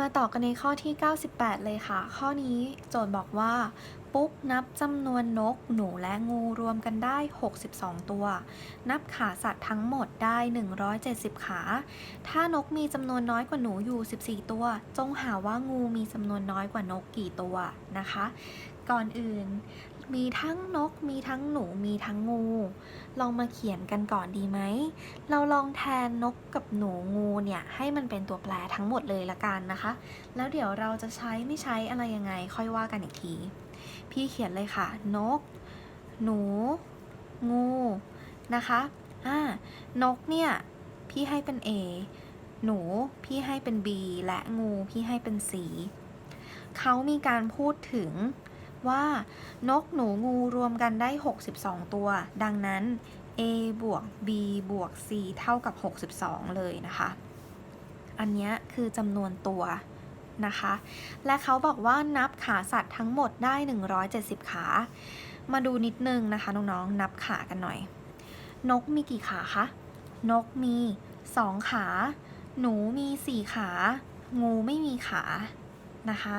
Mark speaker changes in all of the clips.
Speaker 1: มาต่อกันในข้อที่ 98 เลยค่ะ ข้อนี้โจทย์บอกว่า ปุ๊กนับจำนวนนก หนูและงูรวมกันได้ 62 ตัว นับขาสัตว์ทั้งหมดได้ 170 ขา ถ้านกมีจำนวนน้อยกว่าหนูอยู่ 14 ตัว จงหาว่างูมีจำนวนน้อยกว่านกกี่ตัวนะคะ ก่อนอื่น มีทั้งนก มีทั้งหนู มีทั้งงู ลองมาเขียนกันก่อนดีไหม เราลองแทนนกกับหนูงูเนี่ยให้มันเป็นตัวแปรทั้งหมดเลยละกันนะคะ แล้วเดี๋ยวเราจะใช้ไม่ใช้อะไรยังไงค่อยว่ากันอีกที พี่เขียนเลยค่ะ นก หนู งูนะคะอ่านกเนี่ยพี่ให้เป็น A หนูพี่ให้เป็น B และงูพี่ให้เป็น C เขามีการพูดถึง ว่า นกหนูงูรวมกันได้ 62 ตัว ดังนั้น A บวก B บวก C เท่ากับ 62 เลยนะคะ อันนี้คือจำนวนตัวนะคะ และเขาบอกว่านับขาสัตว์ทั้งหมดได้ 170 ขา มาดูนิดนึงนะคะน้องๆ นับขากันหน่อย นกมีกี่ขาคะ นกมี 2 ขา หนูมี 4 ขา งูไม่มีขา นะคะ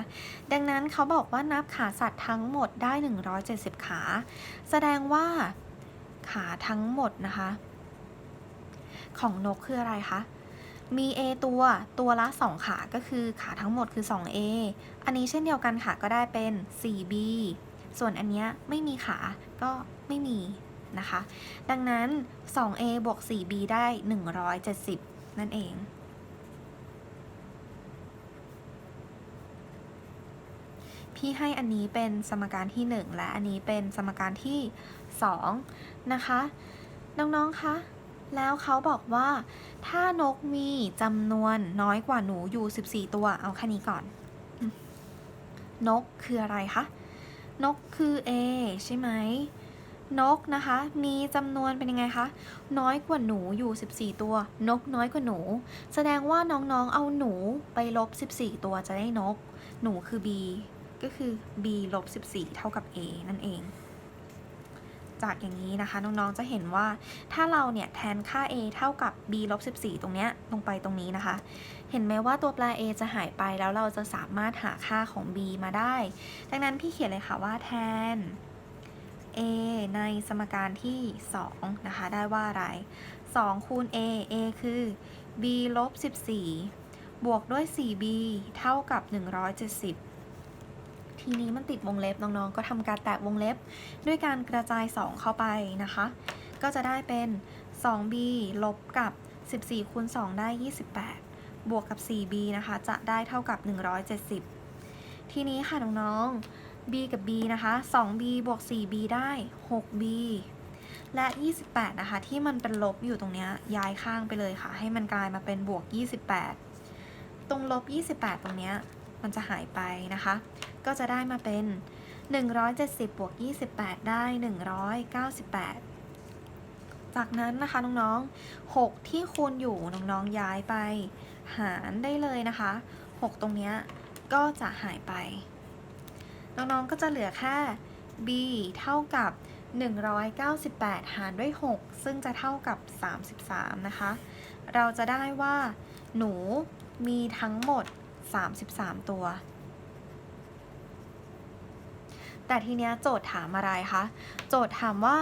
Speaker 1: ดังนั้นเขาบอกว่านับขาสัตว์ทั้งหมดได้ 170 ขา แสดงว่าขาทั้งหมดนะคะ ของนกคืออะไรคะมี A ตัวตัวละ 2 ขาก็คือขาทั้งหมดคือ 2A อันนี้เช่นเดียวกันค่ะก็ได้เป็น 4B ส่วนอันเนี้ยไม่มีขาก็ไม่มีนะคะ ดังนั้น 2A บวก 4B ได้ 170 นั่นเอง พี่ให้อันนี้เป็นสมการที่ 1 และอันนี้เป็นสมการที่ 2 นะคะ น้องๆคะแล้วเขาบอกว่า ถ้านกมีจำนวนน้อยกว่าหนูอยู่ 14 ตัว เอาแค่นี้ก่อน นกคืออะไรคะ นกคือ A ใช่ไหม นกนะคะ มีจำนวนเป็นยังไงคะ น้อยกว่าหนูอยู่ 14 ตัว นกน้อยกว่าหนู แสดงว่าน้องๆ เอาหนูไปลบ 14 ตัวจะได้นก หนูคือ B ก็คือ b ลบ14 เท่ากับ a นั่นเอง จากอย่างนี้นะคะน้องๆ จะเห็นว่าถ้าเราเนี่ยแทนค่า a เท่ากับ b ลบ14 ตรงเนี้ยลงไปตรงนี้นะคะ เห็นไหมว่าตัวแปร a จะหายไปแล้วเราจะสามารถหาค่าของ b มาได้ ดังนั้นพี่เขียนเลยค่ะว่าแทน a ในสมการที่ 2 นะคะ ได้ว่าอะไร 2 คูณ a a คือ b ลบ14 บวกด้วย 4b เท่ากับ 170 ทีนี้มันติดวงเล็บน้องๆ ก็ทำการแตะวงเล็บ ด้วยการกระจาย 2 เข้าไปนะคะ ก็จะได้เป็น 2b ลบกับ 14คูณ2ได้ 28 บวกกับ 4b นะคะ จะได้เท่ากับ 170 ทีนี้ค่ะน้องๆ b กับ b นะคะ 2b บวก 4b ได้ 6b และ 28 นะคะ ที่มันเป็นลบอยู่ตรงนี้ย้ายข้างไปเลยค่ะ ให้มันกลายมาเป็นบวก 28 ตรงลบ 28 ตรงนี้ มันจะหายไปนะคะ ก็จะได้มาเป็น 170บวก28 ได้ 198 จากนั้นนะคะน้องๆ 6 ที่คูณอยู่น้องๆย้ายไป หารได้เลยนะคะ 6 ตรงนี้ก็จะหายไป น้องๆก็จะเหลือแค่ b เท่ากับ 198 หารด้วย 6 ซึ่งจะเท่ากับ 33 นะคะ เราจะได้ว่าหนูมีทั้งหมด 33 ตัว แต่ทีเนี้ยโจทย์ถามอะไรคะ โจทย์ถามว่า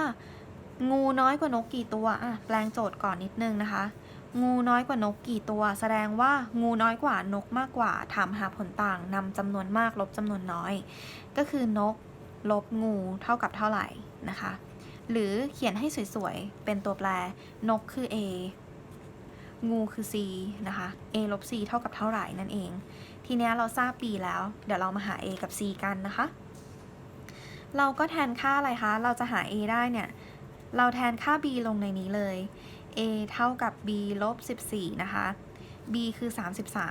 Speaker 1: งูน้อยกว่านกกี่ตัวอะแปลงโจทย์ก่อนนิดนึงนะคะ งูน้อยกว่านกกี่ตัว แสดงว่างูน้อยกว่านกมากกว่า ถามหาผลต่างนำจำนวนมากลบจำนวนน้อย ก็คือนกลบงูเท่ากับเท่าไหร่นะคะ หรือเขียนให้สวยๆ เป็นตัวแปร นกคือ A งูคือ c นะคะ a ลบ c เท่ากับเท่าไหร่นั่นเอง ทีเนี้ยเราทราบ b แล้ว เดี๋ยวเรามาหา a กับ c กันนะคะ เราก็แทนค่าอะไรคะ เราจะหา a ได้เนี่ย เราแทนค่า b ลงในนี้เลย a เท่ากับ b ลบ 14 นะคะ b คือ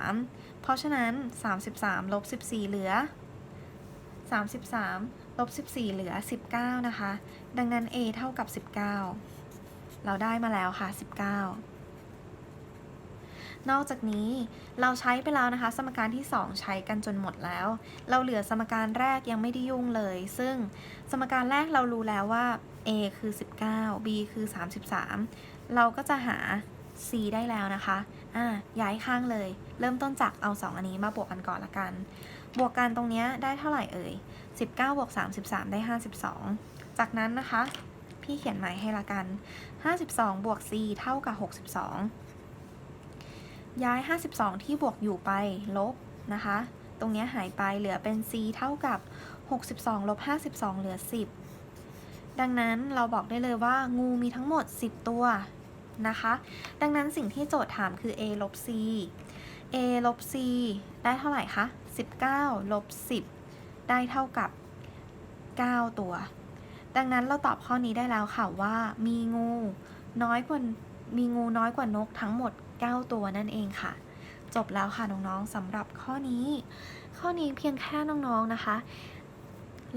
Speaker 1: 33 เพราะฉะนั้น 33ลบ14 เหลือ 33ลบ14 เหลือ 19 นะคะ ดังนั้น a เท่ากับ 19 เราได้มาแล้วค่ะ 19 นอกจากนี้เราใช้ไปแล้วนะคะ สมการที่ 2 ใช้กันจนหมดแล้ว เราเหลือสมการแรกยังไม่ได้ยุ่งเลย ซึ่งสมการแรกเรารู้แล้วว่า a คือ 19 b คือ 33 เราก็จะหา c ได้แล้วนะคะอ่าย้ายข้างเลย เริ่มต้นจากเอา 2 อันนี้มาบวกกันก่อนละกัน บวกกันตรงนี้ได้เท่าไหร่เอ่ย 19บวก33 ได้ 52 จากนั้นนะคะ พี่เขียนใหม่ให้ละกัน 52 บวก c เท่ากับ 62 ย้าย 52 ที่บวกอยู่ไปลบนะคะ ตรงเนี้ยหายไปเหลือเป็น c เท่ากับ 62ลบ52 เหลือ 10 ดังนั้นเราบอกได้เลยว่างูมีทั้งหมด 10 ตัวนะคะ ดังนั้นสิ่งที่โจทย์ถามคือ a ลบ c a ลบ c ได้เท่าไหร่คะ 19ลบ10 ได้เท่ากับ 9 ตัว ดังนั้นเราตอบข้อนี้ได้แล้วค่ะว่ามีงูน้อยกว่ามีงูน้อยกว่านกทั้งหมด 9 ตัวนั่นเองค่ะ จบแล้วค่ะน้องๆสำหรับข้อนี้ ข้อนี้เพียงแค่น้องๆนะคะ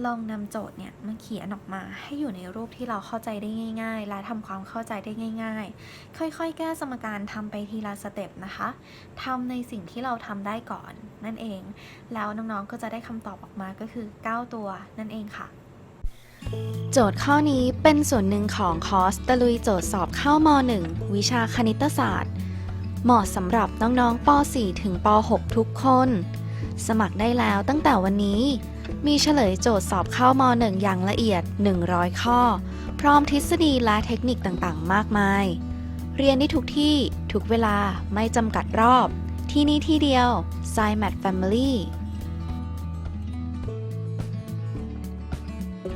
Speaker 1: ลองนำโจทย์เนี่ยมาเขียนออกมาให้อยู่ในรูปที่เราเข้าใจได้ง่าย ๆ และทำความเข้าใจได้ง่าย ๆ ค่อยๆ แก้สมการทำไปทีละสเต็ปนะคะทำในสิ่งที่เราทำได้ก่อนนั่นเอง แล้วน้องๆก็จะได้คำตอบออกมาก็คือ 9 ตัวนั่นเองค่ะโจทย์ข้อนี้เป็นส่วนหนึ่งของคอร์สตะลุยโจทย์สอบเข้าม .1 วิชาคณิตศาสตร์ เหมาะสำหรับน้องๆป .4 ถึงป .6 ทุกคน สมัครได้แล้วตั้งแต่วันนี้ มีเฉลยโจทย์สอบเข้าม .1 อย่างละเอียด 100 ข้อ พร้อมทฤษฎีและเทคนิคต่างๆ มากมาย เรียนได้ทุกที่ ทุกเวลาไม่จำกัดรอบ ที่นี่ที่เดียว s c i m a t Family